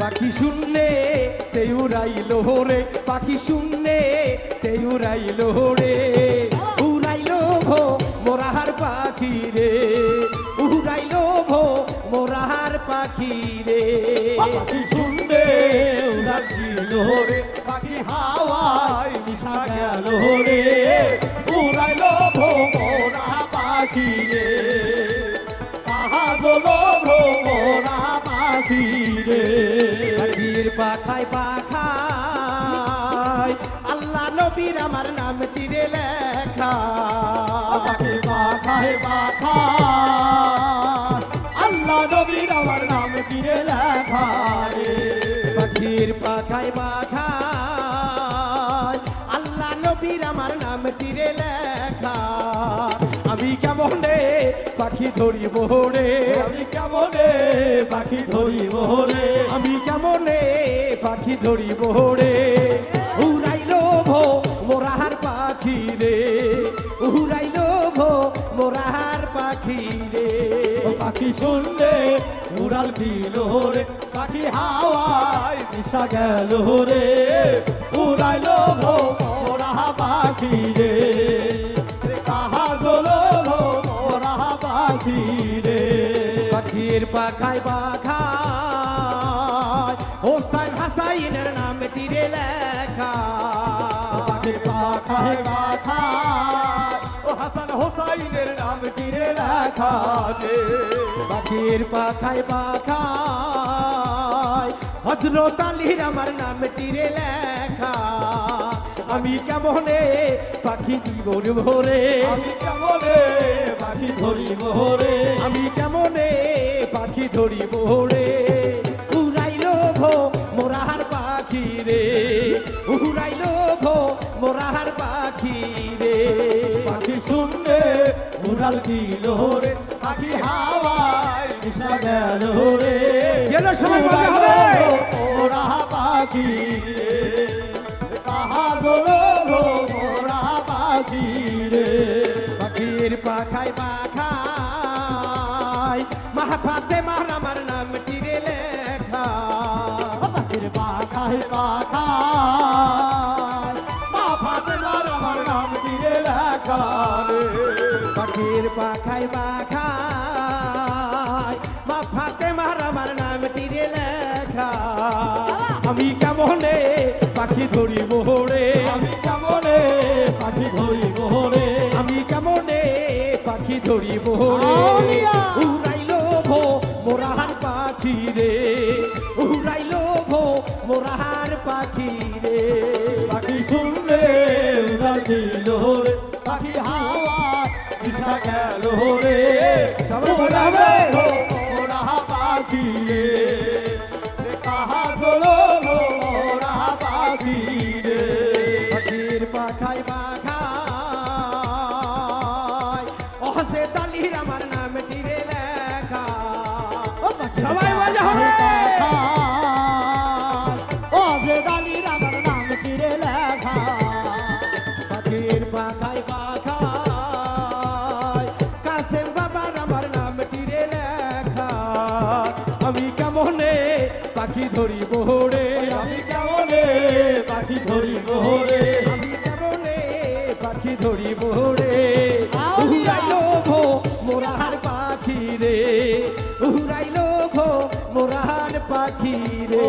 পাখি শুনলে তে উড়াইলো রে, পাখি শুনলে তে উড়াইলো রে। উড়াইলো ভো মোরাহার পাখি রে, উড়াইলো ভো মোরাহার পাখি রে। পাখি শুনবে হাওয়ায় মিশা গেল রে উড়াইল পাখি রে তাহা গলো পাখি রে পাখির পাখায় পাখায়, আল্লাহ নবীর আমার নাম তীরে লেখা। আমি কেমনে পাখি ধরিব রে? আমি কেমনে পাখি ধরিব রে? আমি কেমনে পাখি ধরিব রে? উড়াইলো ভো মোরাহার পাখি রে। উড়াইলো ভো মোরাহার পাখি রে। পাখি শুনলে উড়াল দিল রে। পাখি হাওয়ায় দিশা গেল রে। উড়াইল মোরা পাখি রে। পাখির পাখায় পাখায় হোসাইন হাসাইনের নাম তীরে লেখা। পাখির পাখায় পাখা ও হাসান হোসাইনের নাম কিরে লেখা পাখির পাখায় পাখায় হজরত আলীর আমার নাম তীরে লেখা। আমি কেমনে পাখি জীবন ভরে? আমি কেমনে পাখি ধরিব রে আমি কেমনে পাখি ধরিব রে। উড়াইলো ভো মোরাহার পাখি রে। উড়াইলো ভো মোরাহার পাখি রে। পাখি শুনলে উড়াল দিল রে। পাখি হাওয়ায় মিশা গেল রে। গেল বলতে হবে। ওরা পাখি রে। পাখির পাখায় পাখায়। মা ফাতে মার আমার নাম তীরে লেখা। আমি কেমনে পাখি ধরিব রে? আমি কেমনে পাখি ধরিব রে? আমি কেমনে পাখি ধরিব রে? আউলিয়া! উড়াইলো ভো মোরাহার পাখি রে। উড়াইলো ভো মোরাহার পাখি রে। পাখি শুনলে উড়াল দিল রে। পাখি হাওয়া দিশা গেল রে হবে। ওরা পাখি রে কাহা গলো ওরা পাখির পাখায় পাখায়। অহসে পাখি ধরিব রে আমি কেমনে পাখি ধরি রে আমি কেমনে পাখি ধরি রে আউলিয়া! লোভ মোরাহার পাখি রে উড়াইলো ভো মোরাহার পাখি রে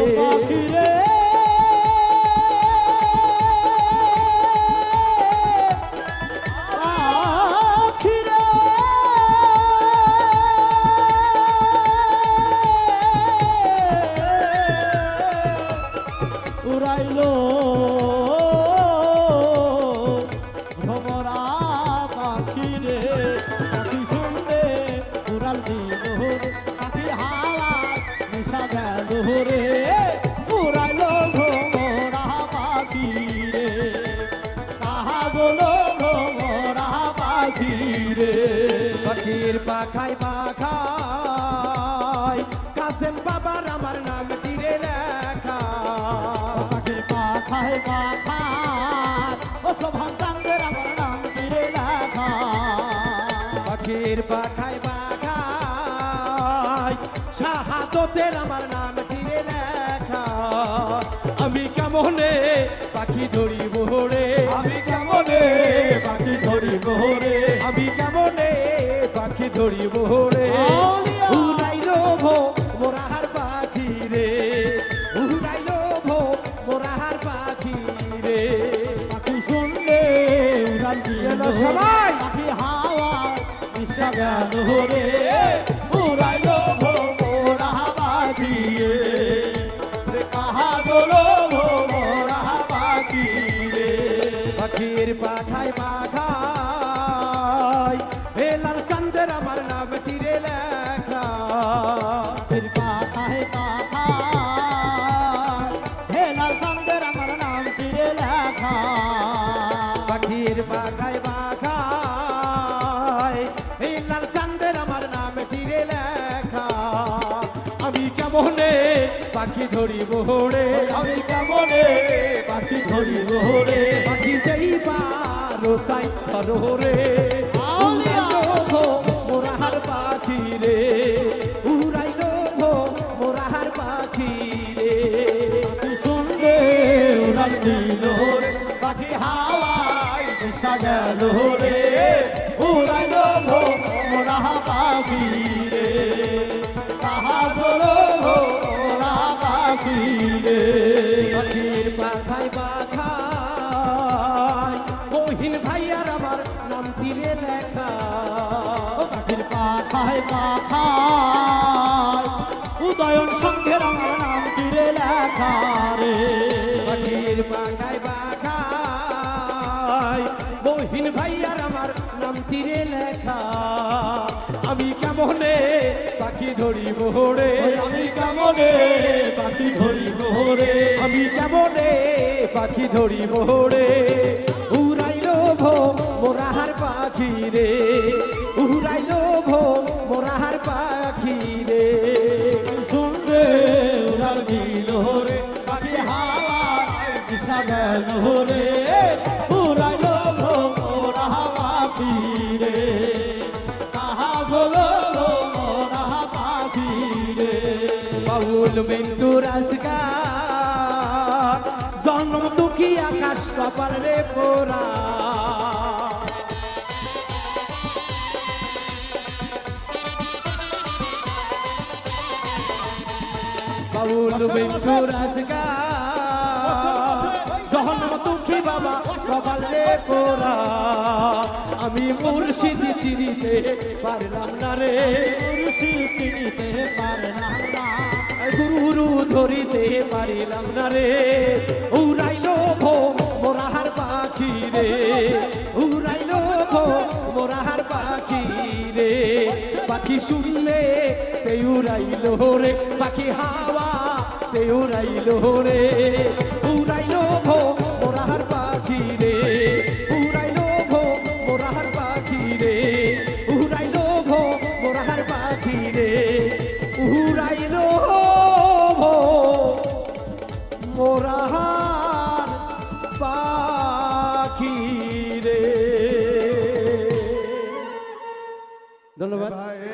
ধরিব রে। আমি কেমনে পাখি ধরিব রে? আমি কেমনে পাখি ধরিব রে। উড়াইল ভো মোরাহার পাখি রে। উড়াইল ভো মোরাহার পাখি রে। পাখি শুনলে উড়াল দিয়ে সবাই। পাখি হাওয়া মিশা গেল রে। পাখি ধরিব রে আমি কেমনে পাখি ধরিব রে পাখি যেই পারো তাই ধরো রে। মোরাহার পাখি রে। উড়াইল মোরাহার রে। শুনবে দিল রে পাখি পাখি রে পাখির পাখায় পাখায় মহিন ভাইয়ার আমার নাম তীরে লেখা। পাখির পাখায় পাখায় উদয়ন সঙ্গের আমার নাম তীরে লেখা রে। পাখির পাখায় পাখায় মহিন ভাইয়ার আমার নাম তীরে লেখা। আমি কেমনে পাখি ধরিব রে? আমি কেমনে পাখি ধরিব আমি কেমনে পাখি ধরিব রে? উড়াইল ভো মোরাহার পাখি রে। উড়াইল ভো মোরাহার পাখি রে। শুনবে উড়াল দিল রে পাখি হাওয়া দিশা গেল পাখি রে। বলো মোরা পাখি রে। বাউল বিন্দু দুঃখী আকাশ কপাল রে পোরা বাউল বিন্দু রাজগার জন্ম দুঃখী বাবা, কপাল রে পোরা আমি মুর্শিদ চিনিতে পারলাম না রে। পুরুষি চিনিতে পারলাম না। গুরু ধরিতে পারিলাম না রে। মোরাহার পাখি রে। উড়াইল মোরাহার পাখি রে। পাখি শুনলে তে উড়াইল রে, পাখি হাওয়া তে উড়াইল রে।